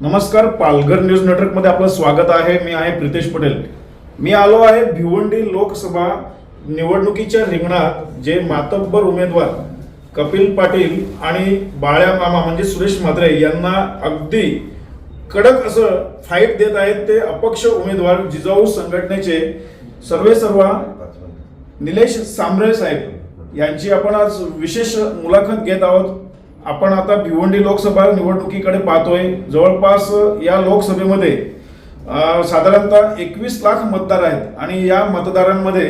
नमस्कार पालघर न्यूज नेटवर्कमध्ये आपलं स्वागत आहे. मी आहे प्रितेश पटेल. मी आलो आहे भिवंडी लोकसभा निवडणुकीच्या रिंगणात जे मातब्बर उमेदवार कपिल पाटील आणि बाळ्या मामा म्हणजे सुरेश म्हात्रे यांना अगदी कडक असं फाईट देत आहेत ते अपक्ष उमेदवार जिजाऊ संघटनेचे सर्वे सर्वा निलेश सांबरे साहेब यांची आपण आज विशेष मुलाखत घेत आहोत. आपण आता भिवंडी लोकसभा निवडणुकीकडे पाहतोय. जवळपास या लोकसभेमध्ये साधारणतः एकवीस लाख मतदार आहेत आणि या मतदारांमध्ये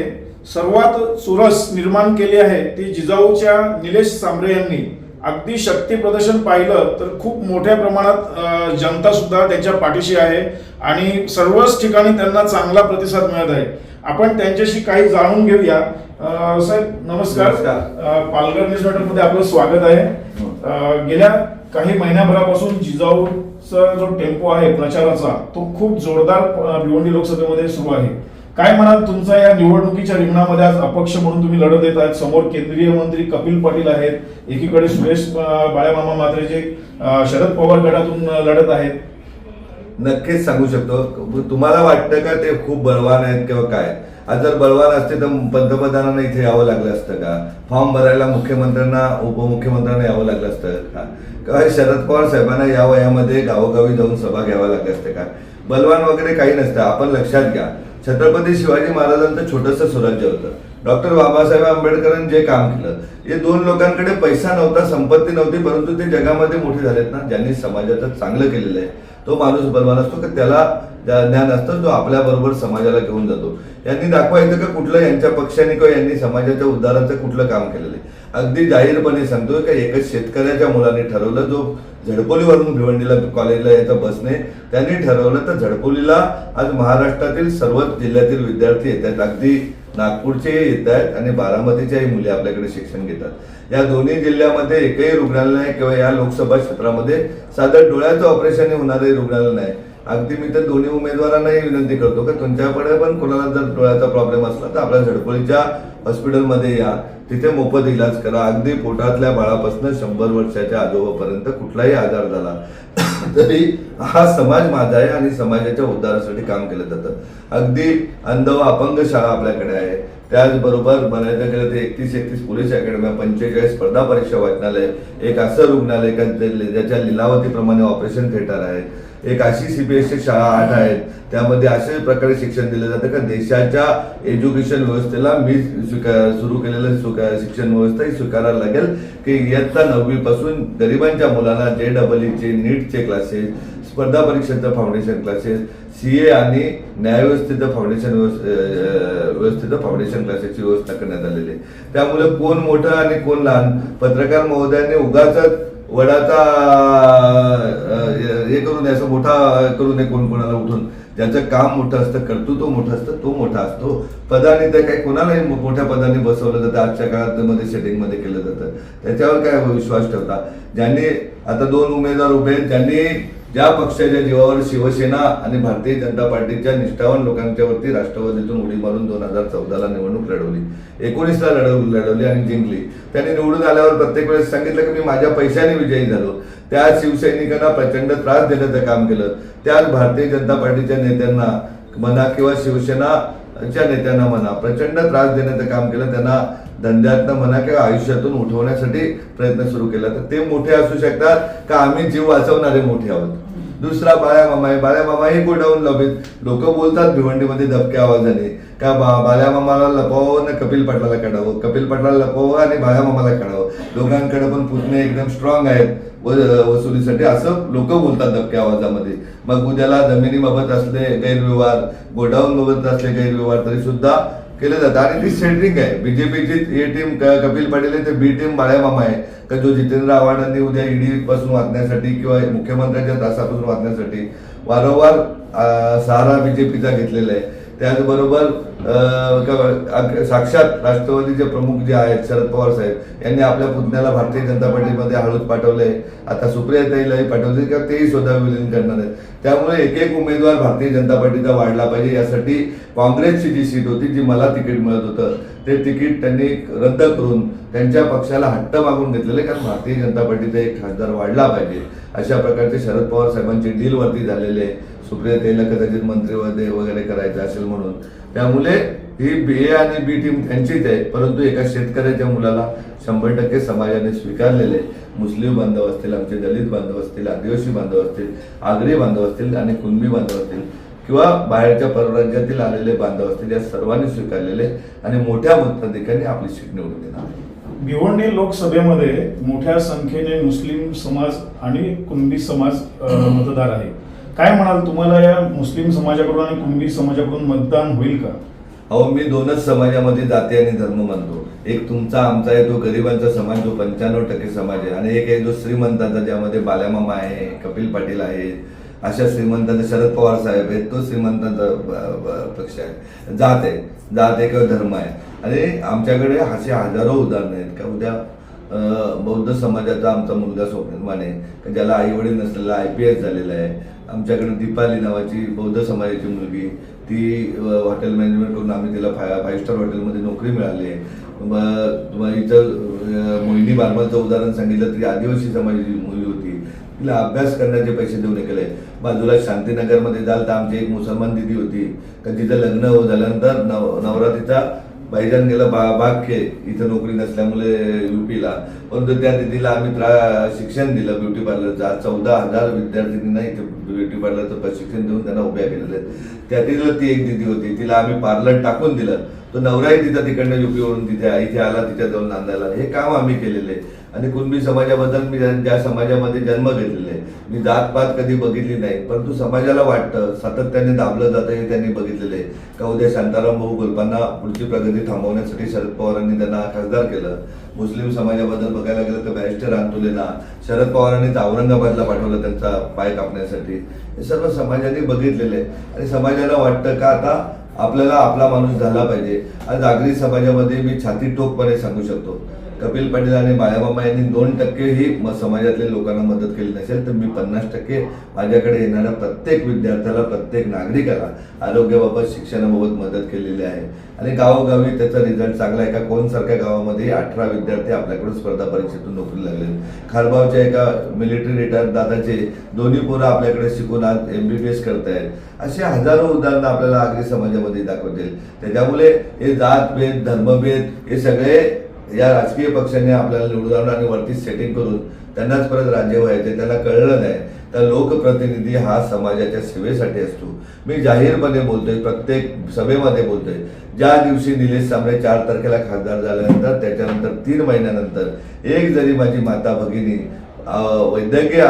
सर्वात चुरस निर्माण केली आहे ती जिजाऊच्या निलेश सांबरे यांनी. अगदी शक्ती प्रदर्शन पाहिलं तर खूप मोठ्या प्रमाणात जनता सुद्धा त्यांच्या पाठीशी आहे आणि सर्वच ठिकाणी त्यांना चांगला प्रतिसाद मिळत आहे. आपण त्यांच्याशी काही जाणून घेऊया. साहेब नमस्कार. पालघर न्यूजमध्ये आपलं स्वागत आहे. गेल्या काही महिन्याभरापासून जिजाऊचा जो टेम्पो आहे प्रचाराचा तो खूप जोरदार भिवंडी लोकसभेमध्ये सुरू आहे. काय म्हणाल तुमचा या निवडणुकीच्या रिंगणामध्ये आज अपक्ष म्हणून तुम्ही लढत येत आहेत? समोर केंद्रीय मंत्री कपिल पाटील आहेत एकीकडे सुरेश अं, बाळामामा मात्रे जे शरद पवार गटातून लढत आहेत. नक्कीच सांगू शकतो. तुम्हाला वाटतं का ते खूप बळवान आहेत किंवा काय? आज जर बळवान असते तर पंतप्रधानांना इथे यावं लागलं असतं का? फॉर्म भरायला मुख्यमंत्र्यांना उपमुख्यमंत्र्यांना यावं लागलं असतं का? किंवा शरद पवार साहेबांना या वयामध्ये गावोगावी जाऊन सभा घ्यावा लागल्या असते का? बलवान वगैरे काही नसतं. आपण लक्षात घ्या. छत्रपती शिवाजी महाराजांचं छोटंसं स्वराज्य होतं. डॉक्टर बाबासाहेब आंबेडकरांनी जे काम केलं हे दोन लोकांकडे पैसा नव्हता संपत्ती नव्हती परंतु ते जगामध्ये मोठे झालेत ना? ज्यांनी समाजाचं चांगलं केलेलं आहे. तो माणूस बलवान असतो की त्याला ज्ञान असतं जो आपल्या बरोबर समाजाला घेऊन जातो. यांनी दाखवायचं का कुठलं यांच्या पक्षाने किंवा यांनी समाजाच्या उद्धाराचं कुठलं काम केलेलं आहे. अगदी जाहीरपणे सांगतोय का एकच शेतकऱ्याच्या मुलाने ठरवलं जो झडपोलीवरून भिवंडीला कॉलेजला यायचं बसने त्यांनी ठरवलं तर झडपोलीला आज महाराष्ट्रातील सर्वच जिल्ह्यातील विद्यार्थी येतात. अगदी नागपूरचे येत आहेत आणि बारामतीच्याही मुली आपल्याकडे शिक्षण घेतात. या दोन्ही जिल्ह्यामध्ये एकही रुग्णालय नाही किंवा या लोकसभा क्षेत्रामध्ये साधं डोळ्याचं ऑपरेशन होणारे रुग्णालय नाही. अगदी मी तर दोन्ही उमेदवारांनाही विनंती करतो की तुमच्याकडे पण कोणाला जर डोळ्याचा प्रॉब्लेम असला तर आपल्या झडपोलीच्या हॉस्पिटलमध्ये या. तिथे मोफत इलाज करा. अगदी पोटातल्या बाळापासून शंभर वर्षाच्या आजोबापर्यंत कुठलाही आजार झाला. तरी हा समाज माझा आहे आणि समाजाच्या उद्धारासाठी काम केलं जातं. अगदी अंध व अपंग शाळा आपल्याकडे आहे. त्याचबरोबर म्हणायचं गेलं तर एकतीस एकतीस पोलीस अकॅडम्या पंचेचाळीस स्पर्धा परीक्षा वाचनालय एक असं रुग्णालय का ज्याच्या लिलावतीप्रमाणे ऑपरेशन थिएटर आहे. एक अशी सीबीएसई शाळा आठ आहेत. त्यामध्ये अशा प्रकारे शिक्षण दिलं जातं का देशाच्या एज्युकेशन व्यवस्थेला मी स्वीकार सुरू केलेलं शिक्षण व्यवस्था ही स्वीकारायला लागेल की इयत्ता नववी पासून गरिबांच्या मुलांना जे डबल ईचे नीटचे क्लासेस स्पर्धा परीक्षेचं फाउंडेशन क्लासेस सी ए आणि न्यायव्यवस्थेचं फाउंडेशन व्यवस्थेचं फाउंडेशन क्लासेसची व्यवस्था करण्यात आलेली आहे. त्यामुळे कोण मोठं आणि कोण लहान पत्रकार महोदयांनी उगाच वडाचा हे करू नये असं मोठा करू नये कोण कोणाला उठून. ज्याचं काम मोठं असतं कर्तृत्व मोठं असतं तो मोठा असतो. पदाने तर काही कोणालाही मोठ्या पदाने बसवलं जातं. आजच्या काळात मध्ये सेटिंगमध्ये केलं जातं. त्याच्यावर काय विश्वास ठेवता? ज्यांनी आता दोन उमेदवार उभे आहेत ज्यांनी ज्या पक्षाच्या जीवावर शिवसेना आणि भारतीय जनता पार्टीच्या निष्ठावान लोकांच्या वरती राष्ट्रवादीतून उडी मारून दोन हजार चौदाला निवडणूक लढवली. एकोणीसला लढव लढवली आणि जिंकली. त्यांनी निवडून आल्यावर प्रत्येक वेळेस सांगितलं की मी माझ्या पैशाने विजयी झालो. त्या शिवसैनिकांना प्रचंड त्रास देण्याचं काम केलं. त्याच भारतीय जनता पार्टीच्या नेत्यांना म्हणा किंवा शिवसेना च्या नेत्यांना म्हणा प्रचंड त्रास देण्याचं काम केलं त्यांना धंद्यातनं म्हणा किंवा आयुष्यातून उठवण्यासाठी प्रयत्न सुरू केला. तर ते मोठे असू शकतात का आम्ही जीव वाचवणारे मोठे आहोत? दुसरा बाळ्या मामा आहे. बाळ्या मामा हे गोडाऊन लॉबीत लोक बोलतात भिवंडीमध्ये दबक्या आवाजाने. का बा बाळ्या मामाला लपवावं ना कपिल पाटलाला काढावं? कपिल पाटलाला लपवावं आणि बाळ्या मामाला काढावं? दोघांकडे पण पुतणे एकदम स्ट्रॉंग आहेत. वसुलीसाठी असं लोक बोलतात धक्क्या आवाजामध्ये. मग उद्याला जमिनीबाबत असले गैरव्यवहार गोडाऊन बाबत असले गैरव्यवहार तरी सुद्धा केलं जातं आणि ती सेंटरिंग आहे. बीजेपीची ए टीम कपिल पाटील आहे ते बी टीम बाळ्यामामा आहे. का जो जितेंद्र आव्हाडांनी उद्या ईडी पासून वाचण्यासाठी किंवा मुख्यमंत्र्यांच्या तासापासून वाचण्यासाठी वारंवार सहारा बीजेपीचा घेतलेला आहे. त्याचबरोबर साक्षात राष्ट्रवादीचे प्रमुख जे आहेत शरद पवार साहेब यांनी आपल्या पुतण्याला भारतीय जनता पार्टीमध्ये हळूच पाठवलंय आता सुप्रियाताईलाही पाठवले किंवा तेही स्वतः विलीन करणार आहेत. त्यामुळे एक एक उमेदवार भारतीय जनता पार्टीचा वाढला पाहिजे. यासाठी काँग्रेसची जी सीट होती जी मला तिकीट मिळत होतं ते तिकीट त्यांनी रद्द करून त्यांच्या पक्षाला हट्ट मागून घेतलेले कारण भारतीय जनता पार्टीचा एक खासदार वाढला पाहिजे. अशा प्रकारचे शरद पवार साहेबांचे डील वरती झालेले सुप्रियाताईला कदाचित मंत्रीमध्ये वगैरे करायचं असेल म्हणून. त्यामुळे ही बी ए आणि बी टीम त्यांचीच आहे. परंतु एका शेतकऱ्याच्या मुलाला शंभर टक्के समाजाने स्वीकारलेले मुस्लिम बांधव असतील आमचे दलित बांधव असतील आदिवासी बांधव असतील आगरी बांधव असतील आणि कुणबी बांधव असतील किंवा बाहेरच्या परराज्यातील आलेले बांधव असतील या सर्वांनी स्वीकारलेले आणि मोठ्या मताधिकांनी आपली सीट निवडून देणार भिवंडी लोकसभेमध्ये मोठ्या संख्येने मुस्लिम समाज आणि कुणबी समाज मतदार आहे काय म्हणाल? तुम्हाला या मुस्लिम समाजाकडून आणि कुणबी समाजाकडून मतदान होईल का? अहो मी दोनच समाजामध्ये जाती आणि धर्म मानतो. एक तुमचा आमचा आहे तो गरिबांचा समाज जो पंच्याण्णव टक्के समाज आहे. आणि एक आहे जो श्रीमंतांचा ज्यामध्ये बाल्यामामा आहे कपिल पाटील आहे अशा श्रीमंतांचा शरद पवार साहेब आहेत तो श्रीमंतांचा पक्ष आहे. जात आहे. जात आहे किंवा धर्म आहे. आणि आमच्याकडे असे हजारो उदाहरणं आहेत. का उद्या बौद्ध समाजाचा आमचा मुलगा स्वप्नील माने का ज्याला आई वडील नसलेला आय पी एस झालेला आहे. आमच्याकडे दीपाली नावाची बौद्ध समाजाची मुलगी ती हॉटेल मॅनेजमेंट करून आम्ही तिला फाय फाईव्ह स्टार हॉटेलमध्ये नोकरी मिळाली. आहे मग तुम्हाला इथं मोहिनी बारमलचं उदाहरण सांगितलं तरी आदिवासी समाजाची मुलगी होती. तिला अभ्यास करण्याचे पैसे देऊन केले बाजूला शांतीनगरमध्ये जाल तर आमची एक मुसलमान दिदी होती. का तिचं लग्न झाल्यानंतर नव नवरात्रीचा भाईजान गेला बा बागके इथं नोकरी नसल्यामुळे युपीला. परंतु त्या दिदीला आम्ही त्रा- शिक्षण दिलं ब्युटी पार्लरचं आज चौदा हजार विद्यार्थिनींना इथे ब्युटी पार्लरचं प्रशिक्षण देऊन त्यांना उभ्या केलेल्या आहेत. त्यातील ती एक दिदी होती. तिला आम्ही पार्लर टाकून दिलं. तो नवराही तिथं तिकडनं युपीवरून तिथे इथे आला तिच्या जाऊन नांदायला. हे काम आम्ही केलेले आहे. आणि कुणबी समाजाबद्दल मी ज्या समाजामध्ये जन्म घेतलेला आहे मी जातपात कधी बघितली नाही परंतु समाजाला वाटतं सातत्याने दाबलं जातं हे त्यांनी बघितलेलं आहे. का उद्या शांताराम भाऊ गोलपांना पुढची प्रगती थांबवण्यासाठी शरद पवारांनी त्यांना खासदार केलं. मुस्लिम समाजाबद्दल बघायला गेलं तर बॅरिस्टर अंतुलेना शरद पवारांनीच औरंगाबादला पाठवलं त्यांचा पाय कापण्यासाठी. हे सर्व समाजाने बघितलेलं आहे. आणि समाजाला वाटतं का आता आपल्याला आपला माणूस झाला पाहिजे. आज आगरी समाजामध्ये मी छाती टोकपणे सांगू शकतो. कपिल पाटील आणि बाळामामा यांनी दोन टक्केही म- समाजातल्या लोकांना मदत केली नसेल तर मी पन्नास टक्के माझ्याकडे येणाऱ्या प्रत्येक विद्यार्थ्याला प्रत्येक नागरिकाला आरोग्याबाबत शिक्षणाबाबत मदत केलेली आहे. आणि गावोगावी त्याचा रिझल्ट चांगला आहे का? कोणसारख्या गावामध्ये अठरा विद्यार्थी आपल्याकडून स्पर्धा परीक्षेतून नोकरी लागले खारबावच्या एका मिलिटरी रिटायर दादाचे दोन्ही पोरं आपल्याकडे शिकून आज एमबीबीएस करतायत. असे हजारो उदाहरणं आपल्याला आगरी समाजामध्ये दाखवतील. त्याच्यामुळे हे जातभेद धर्मभेद हे सगळे या राजकीय पक्षांनी आपल्याला निवडून आणि वरती सेटिंग करून त्यांनाच परत राज्य व्हायचे त्यांना कळलं नाही. तर लोकप्रतिनिधी हा समाजाच्या सेवेसाठी असतो. मी जाहीरपणे बोलतोय प्रत्येक सभेमध्ये बोलतोय. ज्या दिवशी निलेश सांबरे चार तारखेला खासदार झाल्यानंतर त्याच्यानंतर तीन महिन्यानंतर एक जरी माझी माता भगिनी अं, वैद्यकीय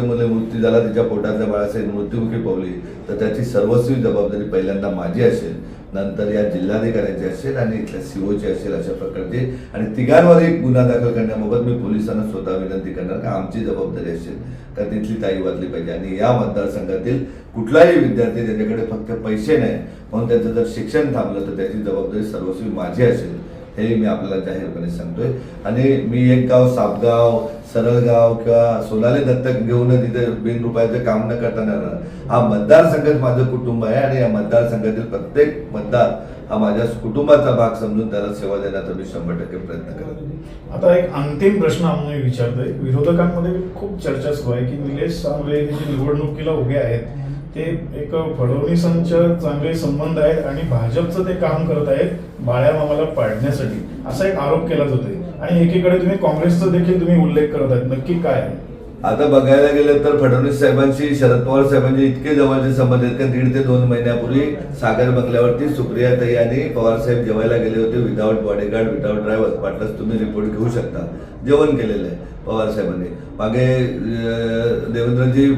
मुले मृत्यू झाला तिच्या पोटातल्या बाळासाहेब मृत्युमुखी पावली तर त्याची सर्वस्वी जबाबदारी पहिल्यांदा माझी असेल. नंतर या जिल्हाधिकाऱ्याची असेल आणि इथल्या सीओचे असेल अशा प्रकारची. आणि तिघांवर एक गुन्हा दाखल करण्याबाबत मी पोलिसांना स्वतः विनंती करणार का आमची जबाबदारी असेल का तिथली ताई वाजली पाहिजे. आणि या मतदारसंघातील कुठलाही विद्यार्थी त्याच्याकडे फक्त पैसे नाही म्हणून त्याचं जर शिक्षण थांबलं तर त्याची जबाबदारी सर्वस्वी माझी असेल हे मी आपल्याला जाहीरपणे सांगतोय. आणि मी एक गाव सापगाव सरळगाव किंवा सोलाले दत्तक घेऊन तिथे बिन रुपयाचं काम न करता नाही हा मतदारसंघच माझं कुटुंब आहे आणि या मतदारसंघातील प्रत्येक मतदार हा माझ्या कुटुंबाचा भाग समजून त्याला सेवा देण्याचा मी शंभर टक्के प्रयत्न करत आता एक अंतिम प्रश्न आम्ही विचारतोय. विरोधकांमध्ये खूप चर्चा सुरू आहे की निलेश सांगले हे जे निवडणुकीला उभे आहेत ते एक फडणवीसांच्या चांगले संबंध आहेत आणि भाजपचं ते काम करत आहेत बाळ्या मामाला पाडण्यासाठी. असा एक आरोप केला जातोय. आणि एकीकडे तुम्ही काँग्रेसचा देखील तुम्ही उल्लेख करत आहेत. नक्की काय? आता बघायला गेलं तर फडणवीस साहेबांशी शरद पवार साहेबांची इतके जवळचे संबंध आहेत का दीड ते दोन महिन्यापूर्वी सागर बंगल्यावरती सुप्रियाताई आणि पवार साहेब जेवायला गेले होते विदाऊट बॉडीगार्ड विदाऊट ड्रायव्हर वाटलंच तुम्ही रिपोर्ट घेऊ शकता. जेवण केलेलं आहे पवार साहेबांनी. मागे देवेंद्रजी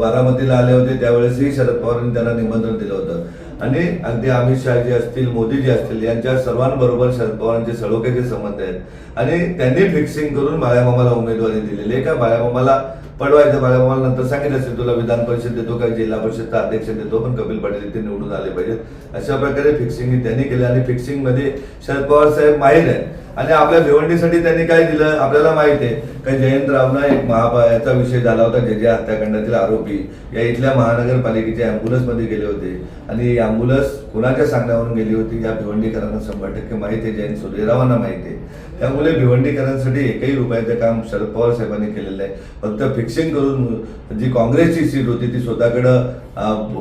बारामतीला आले होते त्यावेळेसही शरद पवारांनी त्यांना निमंत्रण दिलं होतं. आणि अगदी अमित शहाजी असतील मोदीजी असतील यांच्या सर्वांबरोबर शरद पवारांचे सळोख्याचे संबंध आहेत. आणि त्यांनी फिक्सिंग करून बाळ्यामामाला उमेदवारी दिलेली आहे. का? बाळ्यामामाला पडवायचं बाळ्यामामाला नंतर सांगितलं असेल तुला विधान परिषद देतो का? जिल्हा परिषदचा अध्यक्ष देतो पण कपिल पाटील इथे निवडून आले पाहिजेत. अशा प्रकारे फिक्सिंग त्यांनी केलं. आणि फिक्सिंगमध्ये शरद पवार साहेब माहीर आहेत. आणि आपल्या भिवंडीसाठी त्यांनी काय दिलं आपल्याला माहिती आहे. का जयंतरावना एक महापा याचा विषय झाला होता जे जे हत्याकांडातील आरोपी या इथल्या महानगरपालिकेच्या अँब्युलन्समध्ये गेले होते. आणि ही अँब्युलन्स कुणाच्या सांगण्यावरून गेली होती या भिवंडीकरांना शंभर टक्के माहिती आहे जयंत सूर्यरावांना माहिती आहे. त्यामुळे भिवंडीकरांसाठी एकही रुपयाचं काम शरद पवार साहेबांनी केलेलं आहे. फक्त फिक्सिंग करून जी काँग्रेसची सीट होती ती स्वतःकडं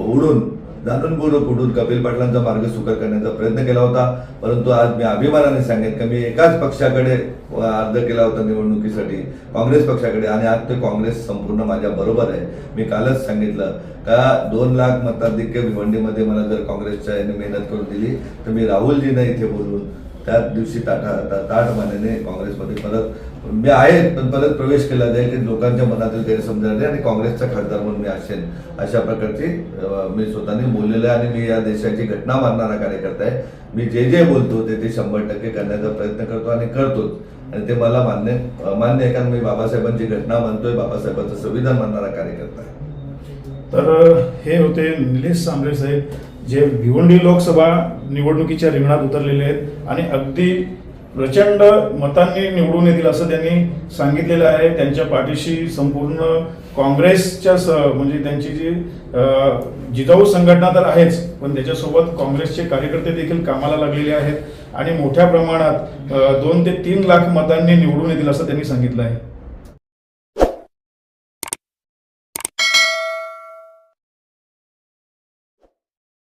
उडून जाणूनपूर्वक कुठून कपिल पाटलांचा मार्ग सुकर करण्याचा प्रयत्न केला होता परंतु आज मी अभिमानाने सांगेन की मी एकाच पक्षाकडे अर्ज केला होता निवडणुकीसाठी काँग्रेस पक्षाकडे आणि आज ते काँग्रेस संपूर्ण माझ्या बरोबर आहे. मी कालच सांगितलं का दोन लाख मताधिक्य भिवंडीमध्ये मला जर काँग्रेसच्या याने मेहनत करून दिली तर मी राहुलजींना इथे बोलून त्याच दिवशी ताटा ताट मानेने काँग्रेसमध्ये परत मी आहे पण परत प्रवेश केला जाईल की लोकांच्या मनातील गैरसमजा नाही आणि काँग्रेसचा खासदार म्हणून मी असेन. अशा प्रकारची मी स्वतःने बोललेलं आहे आणि मी या देशाची घटना मानणारा कार्यकर्ता आहे. मी जे जे बोलतो ते ते शंभर टक्के करण्याचा प्रयत्न करतो आणि करतोच. आणि ते मला मान्य मान्य आहे कारण मी बाबासाहेबांची घटना मानतोय बाबासाहेबांचं संविधान मानणारा कार्यकर्ता आहे. तर हे होते निलेश सांबळे साहेब जे भिवंडी लोकसभा निवडणुकीच्या रिंगणात उतरलेले आहेत. आणि अगदी प्रचंड मतांनी निवडून येतील असं त्यांनी सांगितलेलं आहे. त्यांच्या पाठीशी संपूर्ण काँग्रेसच्या स म्हणजे त्यांची जी जिजाऊ संघटना तर आहेच पण त्याच्यासोबत काँग्रेसचे कार्यकर्ते देखील कामाला लागलेले आहेत. आणि मोठ्या प्रमाणात दोन ते तीन लाख मतांनी निवडून येतील असं त्यांनी सांगितलं आहे.